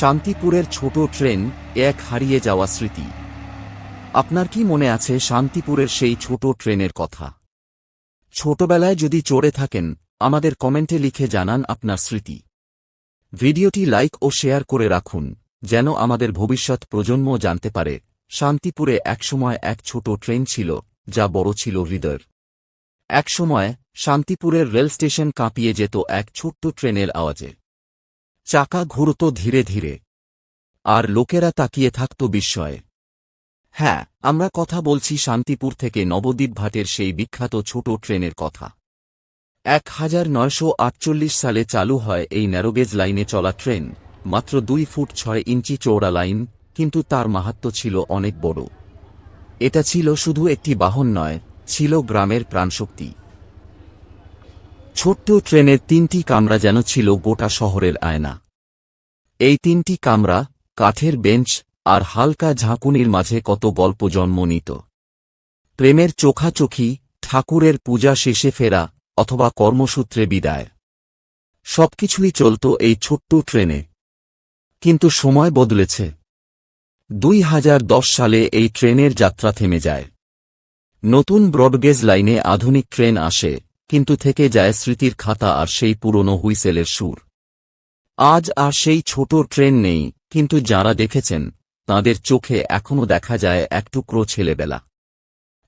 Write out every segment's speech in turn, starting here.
শান্তিপুরের ছোট ট্রেন এক হারিয়ে যাওয়া স্মৃতি। আপনার কি মনে আছে শান্তিপুরের সেই ছোট ট্রেনের কথা? ছোটবেলায় যদি চড়ে থাকেন, আমাদের কমেন্টে লিখে জানান আপনার স্মৃতি। ভিডিওটি লাইক ও শেয়ার করে রাখুন, যেন আমাদের ভবিষ্যৎ প্রজন্ম জানতে পারে শান্তিপুরে একসময় এক ছোট ট্রেন ছিল, যা বড় ছিল হৃদয়ের। একসময় শান্তিপুরের রেল স্টেশন কাঁপিয়ে যেত এক ছোট্ট ট্রেনের আওয়াজে। চাকা ঘুরত ধীরে ধীরে। আর লোকেরা তাকিয়ে থাকত বিস্ময়ে। হ্যাঁ আমরা কথা বলছি শান্তিপুর থেকে নবদ্বীপ ভাটের সেই বিখ্যাত ছোট ট্রেনের কথা। এক হাজার নয়শো আটচল্লিশ সালে চালু হয় এই ন্যারোগেজ লাইনে চলা ট্রেন, মাত্র দুই ফুট ছয় ইঞ্চি চৌড়া লাইন, কিন্তু তার মাহাত্ম ছিল অনেক বড়। এটা ছিল শুধু একটি বাহন নয়, ছিল গ্রামের প্রাণশক্তি। ছোট্ট ট্রেনের তিনটি কামরা যেন ছিল গোটা শহরের আয়না। এই তিনটি কামরা, কাঠের বেঞ্চ আর হালকা ঝাঁকুনির মাঝে কত গল্প জন্ম নিত প্রেমের চোখাচোখি, ঠাকুরের পূজা শেষে ফেরা অথবা কর্মসূত্রে বিদায়। সবকিছুই চলত এই ছোট্ট ট্রেনে। কিন্তু সময় বদলেছে। দুই হাজার দশ সালে এই ট্রেনের যাত্রা থেমে যায়। নতুন ব্রডগেজ লাইনে আধুনিক ট্রেন আসে। কিন্তু থেকে যায় স্মৃতির খাতা আর সেই পুরনো হুইসেলের সুর। আজ আর সেই ছোট ট্রেন নেই, কিন্তু যারা দেখেছেন, তাদের চোখে এখনও দেখা যায় এক টুকরো ছেলেবেলা।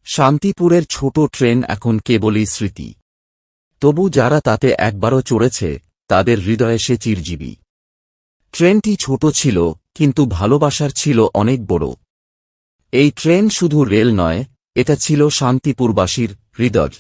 শান্তিপুরের ছোট ট্রেন এখন কেবলই স্মৃতি। তবু যারা তাতে একবারও চড়েছে, তাদের হৃদয়ে সে চিরজীবী। ট্রেনটি ছোট ছিল, কিন্তু ভালোবাসার ছিল অনেক বড়। এই ট্রেন শুধু রেল নয়, এটা ছিল শান্তিপুরবাসীর হৃদয়।